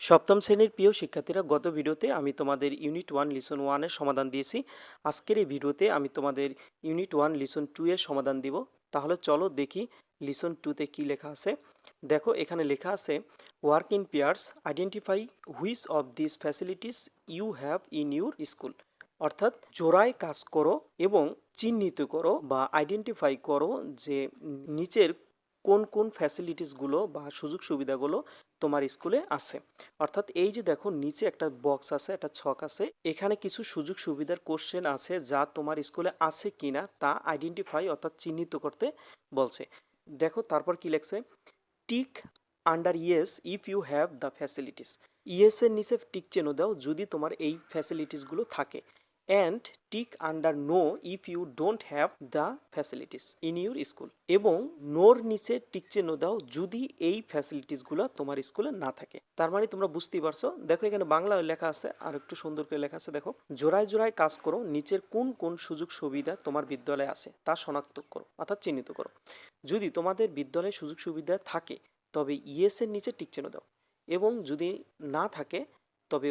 সপ্তম শ্রেণির প্রিয় শিক্ষার্থীরা, গত ভিডিওতে আমি তোমাদের ইউনিট ওয়ান লিসন ওয়ানের সমাধান দিয়েছি। আজকের এই ভিডিওতে আমি তোমাদের ইউনিট ওয়ান লিসন টু এর সমাধান দিব। তাহলে চলো দেখি লিসন টুতে কি লেখা আছে। দেখো, এখানে লেখা আছে work in pairs identify which of this facilities you have in your school অর্থাৎ জোড়ায় কাজ করো এবং চিহ্নিত করো বা আইডেন্টিফাই করো যে নিচের কোন কোন ফ্যাসিলিটিসগুলো বা সুযোগ সুবিধাগুলো তোমার স্কুলে আছে? অর্থাৎ এই যে দেখো, নিচে একটা বক্স আছে, একটা ছক আছে, এখানে কিছু সুযোগ সুবিধার কোশ্চেন আছে যা তোমার স্কুলে আছে কিনা তা আইডেন্টিফাই অর্থাৎ চিহ্নিত করতে বলছে। দেখো, তারপর কি লেখছে? Tick under yes if you have the facilities ইয়েসের নিচে টিক চেন দাও, যদি তোমার এই ফ্যাসিলিটিসগুলো থাকে। And tick under no if you don't have the facilities in your school এবং নোর নিচে টিক চিহ্ন দাও যদি এই ফ্যাসিলিটিসগুলো তোমার স্কুলে না থাকে। তার মানে তোমরা বুঝতেই পারছ। দেখো এখানে বাংলায় লেখা আছে, আর একটু সুন্দর করে লেখা আছে, দেখো। জোড়ায় জোড়ায় কাজ করো, নিচের কোন কোন সুযোগ সুবিধা তোমার বিদ্যালয়ে আছে তা শনাক্ত করো, অর্থাৎ চিহ্নিত করো। যদি তোমাদের বিদ্যালয়ে সুযোগ সুবিধা থাকে, তবে ইয়েসের নিচে টিক চিহ্ন দাও। এবং যদি না থাকে, তবে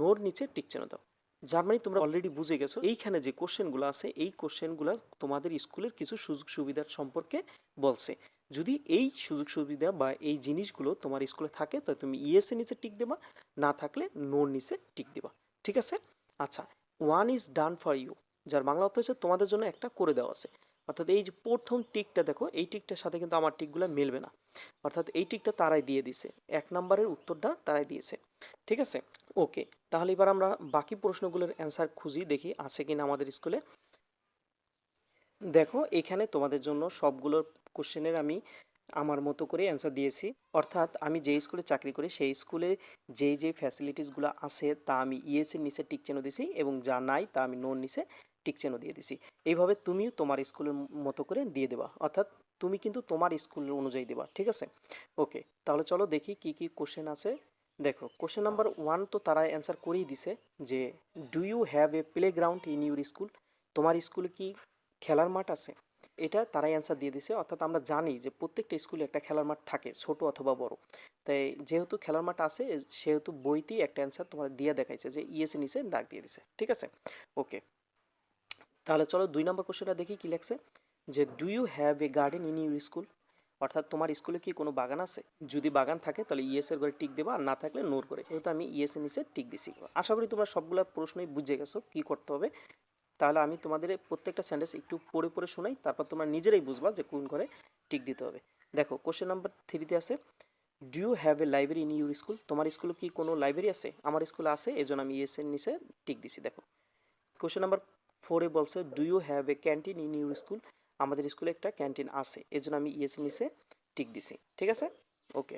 নোর নিচে টিক চিহ্ন দাও। যার মানে তোমরা অলরেডি বুঝে গেছো, এইখানে যে কোশ্চেনগুলো আছে, এই কোশ্চেনগুলো তোমাদের স্কুলের কিছু সুযোগ সুবিধার সম্পর্কে বলছে। যদি এই সুযোগ সুবিধা বা এই জিনিসগুলো তোমার স্কুলে থাকে তো তুমি ইএসএ নিচে টিক দেবা, না থাকলে নোর নিচে টিক দেবা। ঠিক আছে? আচ্ছা one is done for you যার বাংলা অর্থ হচ্ছে তোমাদের জন্য একটা করে দেওয়া আছে। অর্থাৎ এই যে প্রথম টিকটা দেখো, এই টিকটার সাথে কিন্তু আমার টিকগুলো মেলবে না। অর্থাৎ এই টিকটা তারাই দিয়ে দিছে এক নম্বরের উত্তরটা তারাই দিয়েছে। ঠিক আছে? ওকে, তাহলে এবার আমরা বাকি প্রশ্নগুলোর অ্যান্সার খুঁজি, দেখি আছে কিনা আমাদের স্কুলে। দেখো, এখানে তোমাদের জন্য সবগুলো কোশ্চেনের আমি আমার মতো করে অ্যান্সার দিয়েছি। অর্থাৎ আমি যে স্কুলে চাকরি করি, সেই স্কুলে যেই যেই ফ্যাসিলিটিসগুলো আছে, তা আমি ইএসের নিচে টিক চেনও দিয়েছি এবং যা নাই তা আমি নোর নিচে টিক চেনও দিয়ে দিছি। এইভাবে তুমিও তোমার স্কুলের মতো করে দিয়ে দেবা। অর্থাৎ তুমি কিন্তু তোমার স্কুলের অনুযায়ী দেবা, ঠিক আছে? ওকে, তাহলে চলো দেখি কি কি কোশ্চেন আছে। দেখো কোশ্চেন নাম্বার ওয়ান তো তারা অ্যান্সার করেই দিছে যে do you have a playground in your school তোমার স্কুলে কি খেলার মাঠ আছে? এটা তারাই অ্যান্সার দিয়ে দিছে। অর্থাৎ আমরা জানি যে প্রত্যেকটা স্কুলে একটা খেলার মাঠ থাকে, ছোট অথবা বড়। তাই যেহেতু খেলার মাঠ আছে, সেহেতু বইতেই একটা অ্যান্সার তোমার দিয়ে দেখাইছে যে ইএসএ নিচে, ডাক দিয়ে দিছে। ঠিক আছে? ওকে তাহলে চলো দুই নম্বর কোশ্চেনটা দেখি কি লেখছে, যে do you have a garden in your school অর্থাৎ তোমার স্কুলে কি কোনো বাগান আছে? যদি বাগান থাকে তাহলে ইএস এর করে টিক দেবা, আর না থাকলে নোর করে যেহেতু আমি ইএস এর নিচে টিক দিছি। আশা করি তোমরা সবগুলো প্রশ্নই বুঝে গেছো কি করতে হবে। তাহলে আমি তোমাদের প্রত্যেকটা সেন্টেন্স একটু পড়ে পড়ে শোনাই, তারপর তোমরা নিজেরাই বুঝবা যে কোন ঘরে টিক দিতে হবে। দেখো কোশ্চেন নাম্বার থ্রিতে আছে do you have a library in your school তোমার স্কুলে কি কোনো লাইব্রেরি আছে? আমার স্কুলে আছে এই জন্য আমি ইএস এর নিচে টিক দিছি, দেখো। কোশ্চেন নাম্বার ফোরে বলছে do you have a canteen in your school আমাদের স্কুলে একটা ক্যান্টিন আছে। এই জন্য আমি এর নিচে টিক দিছি। ঠিক আছে? ওকে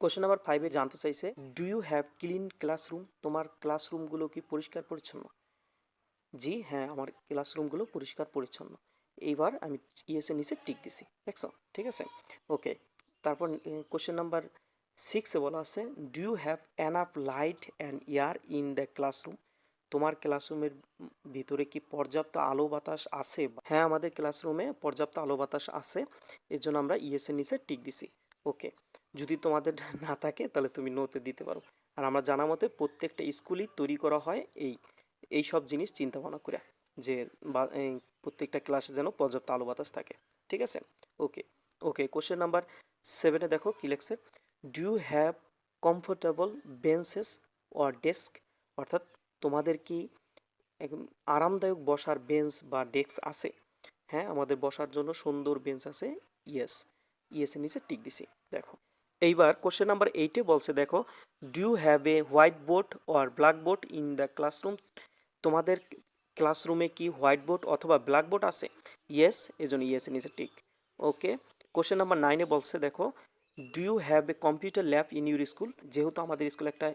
কোশ্চেন নাম্বার ফাইভে জানতে চাইছে do you have clean classroom তোমার ক্লাসরুমগুলো কি পরিষ্কার পরিচ্ছন্ন? জি হ্যাঁ আমার ক্লাসরুমগুলো পরিষ্কার পরিচ্ছন্ন। এইবার আমি ইএসএ নিচে টিক দিছি। দেখছ? ঠিক আছে? ওকে তারপর কোশ্চেন নাম্বার সিক্সে বলা আছে do you have enough light and air in the classroom তোমার ক্লাসরুমের ভিতরে কি পর্যাপ্ত আলো বাতাস আছে? হ্যাঁ আমাদের ক্লাসরুমে পর্যাপ্ত আলো বাতাস আছে। এর জন্য আমরা ইএসএর নিচে টিক দিছি। ওকে। যদি তোমাদের না থাকে, তাহলে তুমি নোতে দিতে পারো। আর আমরা জানা মতে প্রত্যেকটা স্কুলই তৈরি করা হয় এই এই সব জিনিস চিন্তা ভাবনা করে যে প্রত্যেকটা ক্লাসে যেন পর্যাপ্ত আলো বাতাস থাকে। ঠিক আছে? ওকে। ওকে কোশ্চেন নাম্বার সেভেনে দেখো কি লেখছে। Do you have comfortable benches or desk অর্থাৎ তোমাদের কি আরামদায়ক বসার বেঞ্চ বা ডেস্ক আছে? হ্যাঁ আমাদের বসার জন্য সুন্দর বেঞ্চ আছে। ইয়েস ইয়েসের নিচে টিক দিছি। দেখো, এইবার কোশ্চেন নাম্বার এইটে বলছে, দেখো do have a whiteboard or blackboard in the classroom তোমাদের ক্লাসরুমে কি হোয়াইট বোর্ড অথবা ব্ল্যাক বোর্ড আছে? ইয়েস এই জন্য ইয়েস নিচে টিক ওকে কোশ্চেন নাম্বার নাইনে বলছে, দেখো do you have a computer lab in your school যেহেতু আমাদের স্কুলে একটা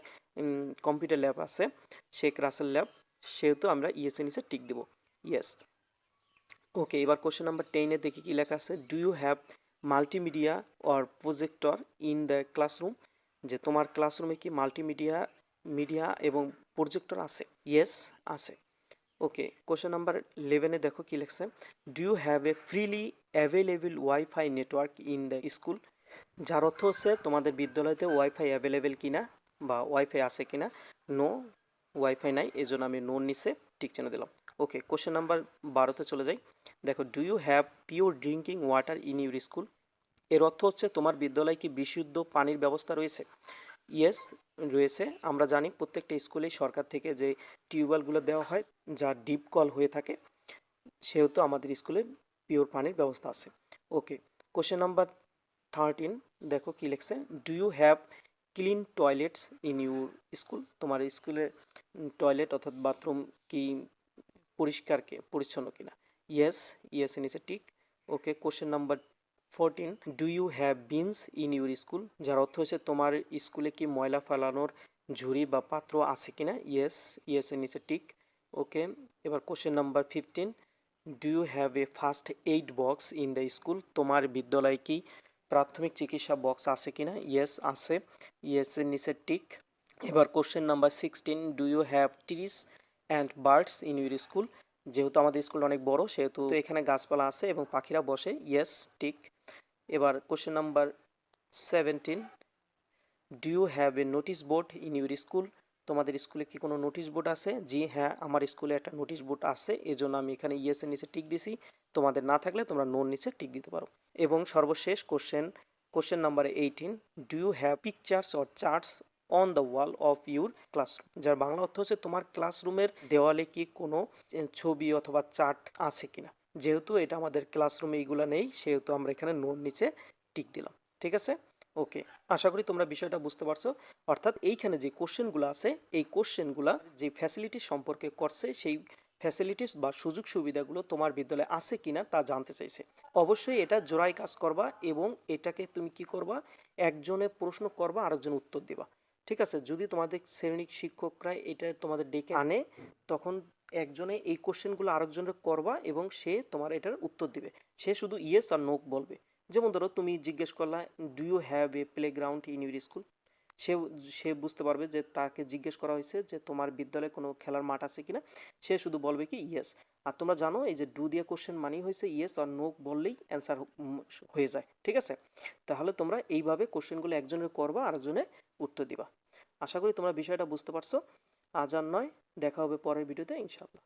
কম্পিউটার ল্যাব আছে, শেখ রাসেল ল্যাব সেহেতু আমরা ইয়েস এর নিচে টিক দেবো। ইয়েস ওকে এবার কোশ্চেন নাম্বার টেনে দেখি কি লেখা আছে। Do you have multimedia or projector in the classroom যে তোমার ক্লাসরুমে কি মাল্টিমিডিয়া মিডিয়া এবং প্রজেক্টর আছে? ইয়েস আছে। ওকে কোশ্চেন নাম্বার ইলেভেনে দেখো কি লেখছে। Do you have a freely available wifi network in the school যার অর্থ হচ্ছে তোমাদের বিদ্যালয়তে ওয়াইফাই অ্যাভেলেবেল কিনা? বা ওয়াইফাই আছে কি না নো ওয়াইফাই নাই এই জন্য আমি নোর নিচে টিক চিহ্ন দিলাম। ওকে কোশ্চেন নাম্বার বারোতে চলে যাই। দেখো do you have pure drinking water in your স্কুলের অর্থ হচ্ছে, তোমার বিদ্যালয়ে কি বিশুদ্ধ পানির ব্যবস্থা রয়েছে? ইয়েস রয়েছে। আমরা জানি প্রত্যেকটা স্কুলেই সরকার থেকে যে টিউবওয়েলগুলো দেওয়া হয়, যা ডিপ কল হয়ে থাকে, সেহেতু আমাদের স্কুলে পিওর পানির ব্যবস্থা আছে। ওকে কোশ্চেন নাম্বার থার্টিন দেখো কি লিখছে? Do you have clean toilets in your school? তোমার স্কুলে টয়লেট অর্থাৎ বাথরুম কি পরিষ্কার কে, পরিচ্ছন্ন কিনা? ইয়েস ইয়েস নিচে tick okay question number fourteen do you have bins in your school যার অর্থ হচ্ছে তোমার স্কুলে কি ময়লা ফেলানোর ঝুড়ি বা পাত্র আছে কিনা? ইয়েস ইয়েস নিচে টিক ওকে এবার question number fifteen do you have a first aid box in the school তোমার বিদ্যালয়ে কি প্রাথমিক চিকিৎসা বক্স আছে কিনা? ইয়েস আছে। ইয়েস এর নিচে টিক এবার question number sixteen do you have trees and birds in your school যেহেতু আমাদের স্কুল অনেক বড়, সেহেতু এখানে গাছপালা আছে এবং পাখিরা বসে। ইয়েস টিক এবার question number seventeen do you have a notice board in your school তোমাদের স্কুলে কি কোনো নোটিশ বোর্ড আছে? জি হ্যাঁ আমার স্কুলে একটা নোটিশ বোর্ড আছে। এজন্য আমি এখানে ইয়েস এর নিচে টিক দিছি। তোমাদের না থাকলে তোমরা নোর নিচে টিক দিতে পারো। এবং সর্বশেষ question question number eighteen do you have pictures or charts on the wall of your classroom যার বাংলা অর্থ হচ্ছে তোমার ক্লাসরুমের দেওয়ালে কি কোনো ছবি অথবা চার্ট আছে কিনা। যেহেতু এটা আমাদের ক্লাসরুমে এইগুলো নেই, সেহেতু আমরা এখানে নোর নিচে টিক দিলাম। ঠিক আছে? ওকে আশা করি তোমরা বিষয়টা বুঝতে পারছ। অর্থাৎ এইখানে যে কোশ্চেনগুলো আছে, এই কোশ্চেনগুলো যে ফ্যাসিলিটি সম্পর্কে করছে, সেই ফ্যাসিলিটিস বা সুযোগ সুবিধাগুলো তোমার বিদ্যালয়ে আছে কিনা তা জানতে চাইছে। অবশ্যই এটা জোড়ায় কাজ করবা এবং এটাকে তুমি কি করবা? একজনে প্রশ্ন করবা, আরেকজন উত্তর দিবা। ঠিক আছে? যদি তোমাদের শ্রেণিক শিক্ষকরা এটা তোমাদের ডেকে আনে, তখন একজনে এই কোশ্চেনগুলো আরেকজনের করবা এবং সে তোমার এটার উত্তর দিবে। সে শুধু ইয়েস আর নোক বলবে। যেমন ধরো, তুমি জিজ্ঞেস করলা do you have a playground in your school সে সে বুঝতে পারবে যে তাকে জিজ্ঞেস করা হয়েছে যে তোমার বিদ্যালয়ে কোনো খেলার মাঠ আছে কিনা? সে শুধু বলবে কি ইয়েস আর তোমরা জানো, এই যে ডু দিয়ে কোশ্চেন মানেই হয়েছে ইয়েস আর নো বললেই অ্যান্সার হয়ে যায়, ঠিক আছে? তাহলে তোমরা এইভাবে কোশ্চেনগুলো একজনের করবা, আরেকজনে উত্তর দিবা। আশা করি তোমরা বিষয়টা বুঝতে পারছ। আজ আর নয়, দেখা হবে পরের ভিডিওতে ইনশাআল্লাহ।